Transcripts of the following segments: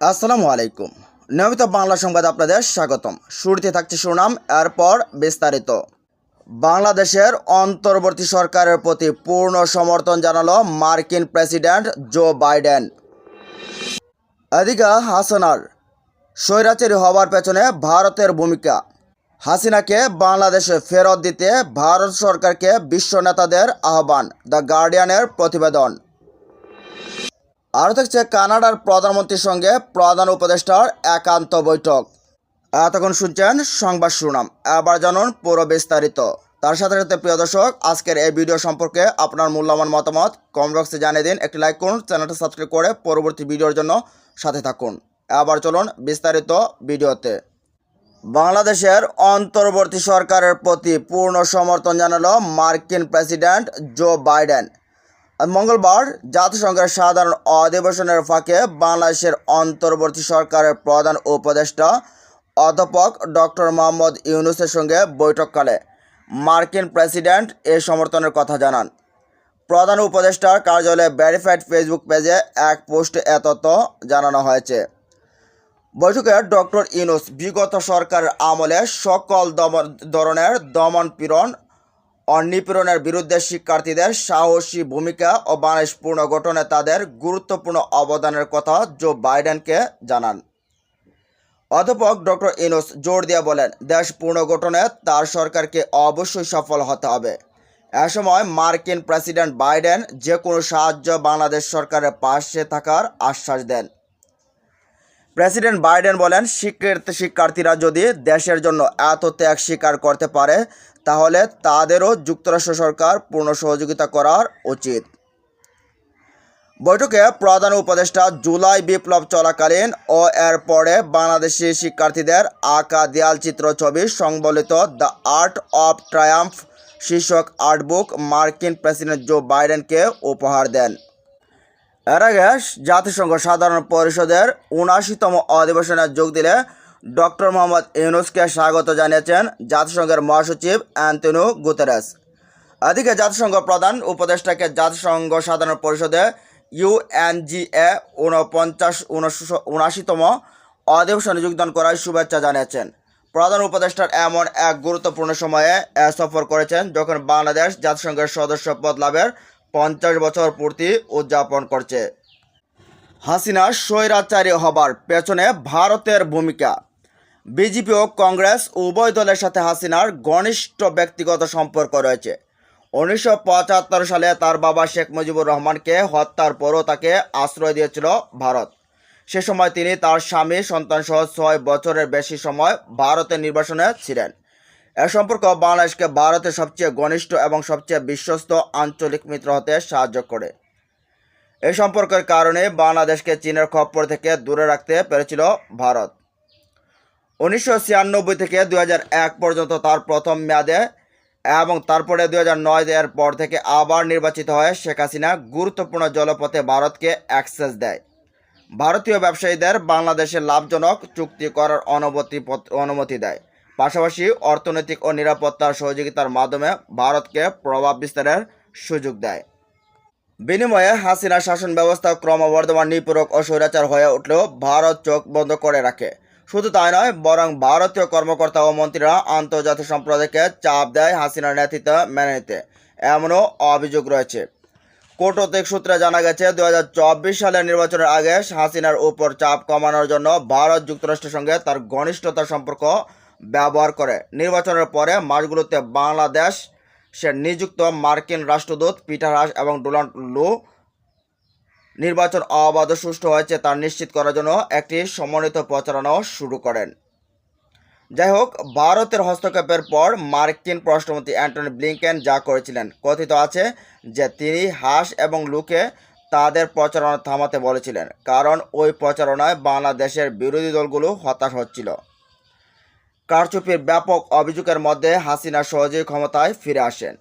আসসালামু আলাইকুম। নিয়মিত বাংলা সংবাদ আপনাদের স্বাগতম। শুরুতে থাকছে সুনাম, এরপর বিস্তারিত। বাংলাদেশের অন্তর্বর্তী সরকারের প্রতি পূর্ণ সমর্থন জানালো মার্কিন প্রেসিডেন্ট জো বাইডেন। এদিকে হাসানার স্বৈরাচারী হওয়ার পেছনে ভারতের ভূমিকা। হাসিনাকে বাংলাদেশে ফেরত দিতে ভারত সরকারকে বিশ্ব নেতাদের আহ্বান, দ্য গার্ডিয়ানের প্রতিবেদন। আরও থাকছে কানাডার প্রধানমন্ত্রীর সঙ্গে প্রধান উপদেষ্টার একান্ত বৈঠক। এতক্ষণ শুনছেন সংবাদ শুনাম এবার জানুন পুরো বিস্তারিত। তার সাথে সাথে প্রিয় দর্শক, আজকের এই ভিডিও সম্পর্কে আপনার মূল্যবান মতামত কমেন্ট বক্সে জানিয়ে দিন। একটি লাইক করুন, চ্যানেলটা সাবস্ক্রাইব করে পরবর্তী ভিডিওর জন্য সাথে থাকুন। এবার চলুন বিস্তারিত ভিডিওতে। বাংলাদেশের অন্তর্বর্তী সরকারের প্রতি পূর্ণ সমর্থন জানালো মার্কিন প্রেসিডেন্ট জো বাইডেন। মঙ্গলবার জাতিসংঘের সাধারণ অধিবেশনের ফাঁকে বাংলাদেশের অন্তর্বর্তী সরকারের প্রধান উপদেষ্টা অধ্যাপক ডক্টর মোহাম্মদ ইউনুসের সঙ্গে বৈঠককালে মার্কিন প্রেসিডেন্ট এ সমর্থনের কথা জানান। প্রধান উপদেষ্টার কার্যালয়ে ভেরিফাইড ফেসবুক পেজে এক পোস্টে এ তথ্য জানানো হয়েছে। বৈঠকে ডক্টর ইউনুস বিগত সরকারের আমলে সকল দমন ধরনের দমন পীড়ন ও নিপীড়নের বিরুদ্ধে শিক্ষার্থীদের সাহসী ভূমিকা ও বাংলাদেশ পুনর্গঠনে তাদের গুরুত্বপূর্ণ অবদানের কথা জো বাইডেনকে জানান। অধ্যাপক ডক্টর ইনোস জোর দিয়ে বলেন দেশ পুনর্গঠনে তার সরকারকে অবশ্যই সফল হতে হবে। এ সময় মার্কিন প্রেসিডেন্ট বাইডেন যে কোনো সাহায্য বাংলাদেশ সরকারের পাশে থাকার আশ্বাস দেন। প্রেসিডেন্ট বাইডেন বলেন শিক্ষার্থী শিক্ষার্থীরা যদি দেশের জন্য এত ত্যাগ স্বীকার করতে পারে তাহলে তাদেরও যুক্তরাষ্ট্র সরকার পূর্ণ সহযোগিতা করার উচিত। বৈঠকে প্রধান উপদেষ্টা জুলাই বিপ্লব চলাকালীন ও এর পরে বাংলাদেশি শিক্ষার্থীদের আঁকা দেয়াল চিত্র ছবি সংবলিত দ্য আর্ট অফ ট্রায়াম্ফ শীর্ষক আর্টবুক মার্কিন প্রেসিডেন্ট জো বাইডেনকে উপহার দেন। এর আগে জাতিসংঘ সাধারণ পরিষদের উনআশিতম অধিবেশনে যোগ দিলে ডক্টর মোহাম্মদ ইউনুসকে স্বাগত জানিয়েছেন জাতিসংঘের মহাসচিব অ্যান্টনিও গুতেরেস। এদিকে জাতিসংঘ প্রধান উপদেষ্টাকে জাতিসংঘ সাধারণ পরিষদে ইউএনজিএ ঊনপঞ্চাশ উনআশিতম অধিবেশনে যোগদান করার শুভেচ্ছা জানিয়েছেন। প্রধান উপদেষ্টার এমন এক গুরুত্বপূর্ণ সময়ে সফর করেছেন যখন বাংলাদেশ জাতিসংঘের সদস্য পদ লাভের পঞ্চাশ বছর পূর্তি উদযাপন করছে। হাসিনা স্বৈরাচারী হবার পেছনে ভারতের ভূমিকা। বিজেপি ও কংগ্রেস উভয় দলের সাথে হাসিনার ঘনিষ্ঠ ব্যক্তিগত সম্পর্ক রয়েছে। উনিশশো পঁচাত্তর সালে তার বাবা শেখ মুজিবুর রহমানকে হত্যার পরও তাকে আশ্রয় দিয়েছিল ভারত। সে সময় তিনি তার স্বামী, সন্তানসহ ছয় বছরের বেশি সময় ভারতের নির্বাসনে ছিলেন। এ সম্পর্ক বাংলাদেশকে ভারতের সবচেয়ে ঘনিষ্ঠ এবং সবচেয়ে বিশ্বস্ত আঞ্চলিক মিত্র হতে সাহায্য করে। এই সম্পর্কের কারণে বাংলাদেশকে চীনের খপ্পর থেকে দূরে রাখতে পেরেছিল ভারত। উনিশশো ছিয়ানব্বই থেকে দু হাজার এক পর্যন্ত তার প্রথম মেয়াদে এবং তারপরে দু হাজার নয় এর পর থেকে আবার নির্বাচিত হয়ে শেখ হাসিনা গুরুত্বপূর্ণ জলপথে ভারতকে অ্যাক্সেস দেয়। ভারতীয় ব্যবসায়ীদের বাংলাদেশে লাভজনক চুক্তি করার অনুমতি অনুমতি দেয়। পাশাপাশি অর্থনৈতিক ও নিরাপত্তার সহযোগিতার মাধ্যমে ভারতকে প্রভাব বিস্তারের সুযোগ দেয়। বিনিময়ে হাসিনা শাসন ব্যবস্থা ক্রমবর্ধমান নিপূরক ও স্বৈরাচার হয়ে উঠলেও ভারত চোখ বন্ধ করে রাখে। শুধু তাই নয়, বরং ভারতীয় কর্মকর্তা ও মন্ত্রীরা আন্তর্জাতিক সম্প্রদায়কে চাপ দেয় হাসিনার নেতৃত্ব মেনে নিতে। এমনও অভিযোগ রয়েছে। কূটনৈতিক সূত্রে জানা গেছে দু হাজার চব্বিশ সালের নির্বাচনের আগে হাসিনার উপর চাপ কমানোর জন্য ভারত যুক্তরাষ্ট্রের সঙ্গে তার ঘনিষ্ঠতা সম্পর্ক ব্যবহার করে। নির্বাচনের পরে মাসগুলোতে বাংলাদেশ, সে নিযুক্ত মার্কিন রাষ্ট্রদূত পিটার হাস এবং ডোনাল্ড লু নির্বাচন অবাধ সুষ্ঠু হয়েছে তা নিশ্চিত করার জন্য একটি সমন্বিত প্রচারণা শুরু করেন। যাই হোক, ভারতের হস্তক্ষেপের পর মার্কিন পররাষ্ট্রমন্ত্রী অ্যান্টনি ব্লিংকেন যা করেছিলেন, কথিত আছে যে তিনি হাস এবং লুকে তাদের প্রচারণা থামাতে বলেছিলেন, কারণ ওই প্রচারণায় বাংলাদেশের বিরোধী দলগুলো হতাশ হচ্ছিল। কারচুপির ব্যাপক অভিযোগের মধ্যে হাসিনা সহজেই ক্ষমতায় ফিরে আসেন।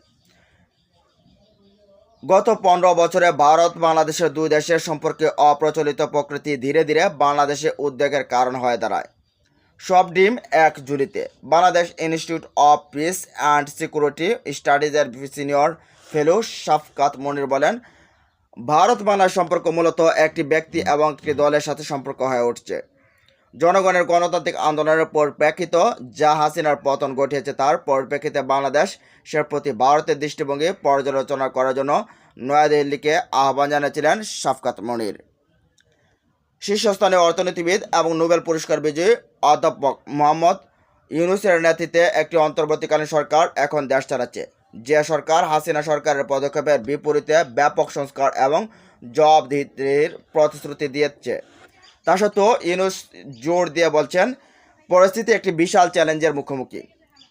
গত পনেরো বছরে ভারত বাংলাদেশের দুই দেশের সম্পর্কে অপ্রচলিত প্রকৃতি ধীরে ধীরে বাংলাদেশে উদ্বেগের কারণ হয়ে দাঁড়ায়। সব ডিম এক জুলিতে Bangladesh institute of peace and security স্টাডিজের senior fellow Shafqat Monir বলেন, ভারত বাংলার সম্পর্ক মূলত একটি ব্যক্তি এবং একটি দলের সাথে সম্পর্ক হয়ে উঠছে। জনগণের গণতান্ত্রিক আন্দোলনের পরিপ্রেক্ষিত যা হাসিনার পতন ঘটিয়েছে তার পরিপ্রেক্ষিতে বাংলাদেশ সে প্রতি ভারতের দৃষ্টিভঙ্গি পর্যালোচনা করার জন্য নয়াদিল্লিকে আহ্বান জানিয়েছিলেন শাফকাত মনির। শীর্ষস্থানীয় অর্থনীতিবিদ এবং নোবেল পুরস্কার বিজয়ী অধ্যাপক মোহাম্মদ ইউনুসের নেতৃত্বে একটি অন্তর্বর্তীকালীন সরকার এখন দেশ চালাচ্ছে। যে সরকার হাসিনা সরকারের পদক্ষেপের বিপরীতে ব্যাপক সংস্কার এবং জবাবদিহির প্রতিশ্রুতি দিয়েছে। তা সত্ত্বেও ইউনুস জোর দিয়ে বলছেন, পরিস্থিতি একটি বিশাল চ্যালেঞ্জের মুখোমুখি।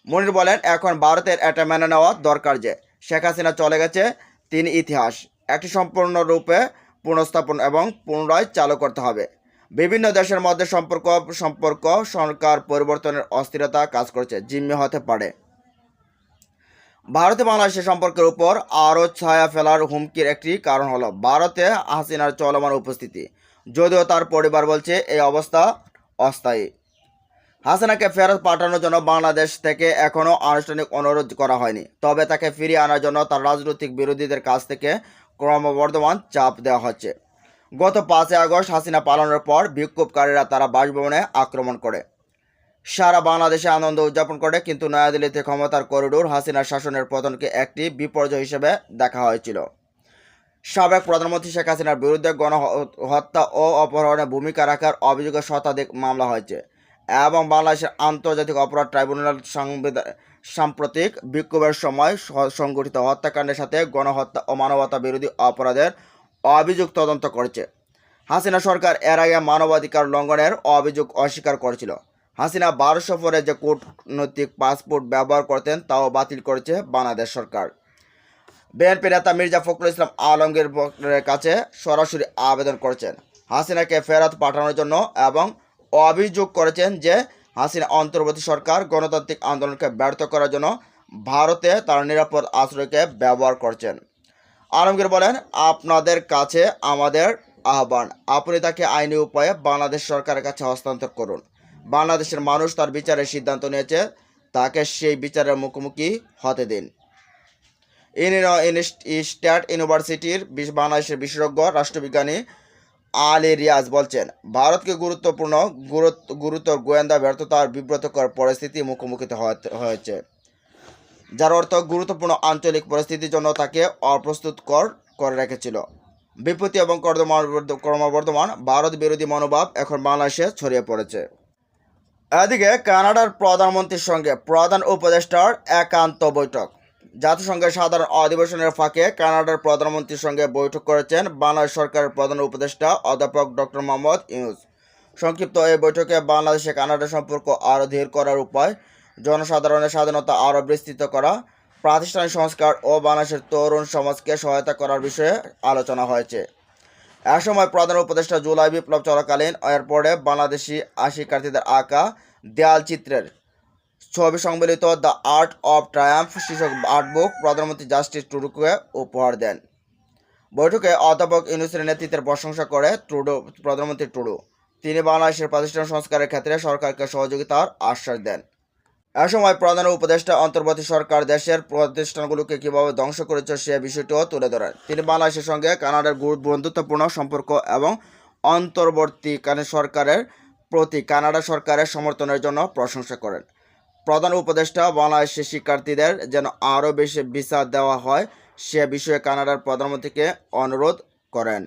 মনির বলেন, এখন ভারতের এটা মেনে নেওয়া দরকার যে শেখ হাসিনা চলে গেছে, তিনি ইতিহাস, একটি সম্পূর্ণরূপে পুনঃস্থাপন এবং পুনরায় চালু করতে হবে। বিভিন্ন দেশের মধ্যে সম্পর্ক সম্পর্ক, সরকার পরিবর্তনের অস্থিরতা কাজ করছে, জিম্মি হতে পারে। ভারতে বাংলাদেশের সম্পর্কের উপর আরও ছায়া ফেলার হুমকির একটি কারণ হলো, ভারতে হাসিনার চলমান উপস্থিতি। যদিও তার পরিবার বলছে এই অবস্থা অস্থায়ী। হাসিনাকে ফেরত পাঠানোর জন্য বাংলাদেশ থেকে এখনও আনুষ্ঠানিক অনুরোধ করা হয়নি, তবে তাকে ফিরিয়ে আনার জন্য তার রাজনৈতিক বিরোধীদের কাছ থেকে ক্রমবর্ধমান চাপ দেওয়া হচ্ছে। গত পাঁচই আগস্ট হাসিনা পালনের পর বিক্ষোভকারীরা তারা বাসভবনে আক্রমণ করে। সারা বাংলাদেশে আনন্দ উদযাপন করে, কিন্তু নয়াদিল্লিতে ক্ষমতার করিডোর হাসিনার শাসনের পতনকে একটি বিপর্যয় হিসেবে দেখা হয়েছিল। সাবেক প্রধানমন্ত্রী শেখ হাসিনার বিরুদ্ধে গণহত্যা ও অপহরণে ভূমিকা রাখার অভিযোগে শতাধিক মামলা হয়েছে এবং বাংলাদেশের আন্তর্জাতিক অপরাধ ট্রাইব্যুনাল সংবিধান সাম্প্রতিক বিক্ষোভের সময় সংগঠিত হত্যাকাণ্ডের সাথে গণহত্যা ও মানবতা বিরোধী অপরাধের অভিযোগ তদন্ত করেছে। হাসিনা সরকার এর আগে মানবাধিকার লঙ্ঘনের অভিযোগ অস্বীকার করেছিল। হাসিনা বারো সফরে যে কূটনৈতিক পাসপোর্ট ব্যবহার করতেন তাও বাতিল করেছে বাংলাদেশ সরকার। বিএনপি নেতা মির্জা ফখরুল ইসলাম আলমগীর কাছে সরাসরি আবেদন করেছেন। হাসিনাকে ফেরত পাঠানোর জন্য এবং অভিযোগ করেছেন যে হাসিনা অন্তর্বর্তী সরকার গণতান্ত্রিক আন্দোলনকে ব্যর্থ করার জন্য ভারতে তার নিরাপদ আশ্রয়কে ব্যবহার করছেন। আলমগীর বলেন, আপনাদের কাছে আমাদের আহ্বান। আপনি তাকে আইনি উপায়ে বাংলাদেশ সরকারের কাছে হস্তান্তর করুন। বাংলাদেশের মানুষ তার বিচারের সিদ্ধান্ত নিয়েছে। তাকে সেই বিচারের মুখোমুখি হতে দিন। স্টেট ইউনিভার্সিটির বাংলাদেশের বিশেষজ্ঞ রাষ্ট্রবিজ্ঞানী আলী রিয়াজ বলছেন, ভারতকে গুরুত্বপূর্ণ গুরুত্ব গুরুতর গোয়েন্দা ব্যর্থতার বিব্রতকর পরিস্থিতি মুখোমুখি হয়েছে, যার অর্থ গুরুত্বপূর্ণ আঞ্চলিক পরিস্থিতির জন্য তাকে অপ্রস্তুতকর করে রেখেছিল। বিপত্তি এবং ক্রমবর্ধ- ক্রমবর্ধমান ভারত বিরোধী মনোভাব এখন বাংলাদেশে ছড়িয়ে পড়েছে। এদিকে কানাডার প্রধানমন্ত্রীর সঙ্গে প্রধান উপদেষ্টার একান্ত বৈঠক। জাতিসংঘের সাধারণ অধিবেশনের ফাঁকে কানাডার প্রধানমন্ত্রীর সঙ্গে বৈঠক করেছেন বাংলাদেশ সরকারের প্রধান উপদেষ্টা অধ্যাপক ডক্টর মোহাম্মদ ইউনুস। সংক্ষিপ্ত এই বৈঠকে বাংলাদেশে কানাডা সম্পর্ক আরও ধীর করার উপায়, জনসাধারণের স্বাধীনতা আরও বিস্তৃত করা, প্রাতিষ্ঠানিক সংস্কার ও বাংলাদেশের তরুণ সমাজকে সহায়তা করার বিষয়ে আলোচনা হয়েছে। এ সময় প্রধান উপদেষ্টা জুলাই বিপ্লব চলাকালীন এয়ারপোর্টে বাংলাদেশি শিক্ষার্থীদের আঁকা দেয়াল চিত্রের ছবি সংবলিত দ্য আর্ট অফ ট্রায়াম্ফ শীর্ষক আর্ট বুক প্রধানমন্ত্রী জাস্টিস টুডুকে উপহার দেন। বৈঠকে অধ্যাপক ইউনুসের নেতৃত্বের প্রশংসা করে ট্রুডো, প্রধানমন্ত্রী টুডু তিনি বাংলাদেশের প্রতিষ্ঠান সংস্কারের ক্ষেত্রে সরকারকে সহযোগিতার আশ্বাস দেন। এ সময় প্রধান উপদেষ্টা অন্তর্বর্তী সরকার দেশের প্রতিষ্ঠানগুলোকে কীভাবে ধ্বংস করেছে সে বিষয়টিও তুলে ধরেন। তিনি বাংলাদেশের সঙ্গে কানাডার গুরু- বন্ধুত্বপূর্ণ সম্পর্ক এবং অন্তর্বর্তীকালীন সরকারের প্রতি কানাডা সরকারের সমর্থনের জন্য প্রশংসা করেন। প্রধান উপদেষ্টা বাংলাদেশের শিক্ষার্থীদের যেন আরও বেশি ভিসা দেওয়া হয়, সে বিষয়ে কানাডার প্রধানমন্ত্রীকে অনুরোধ করেন।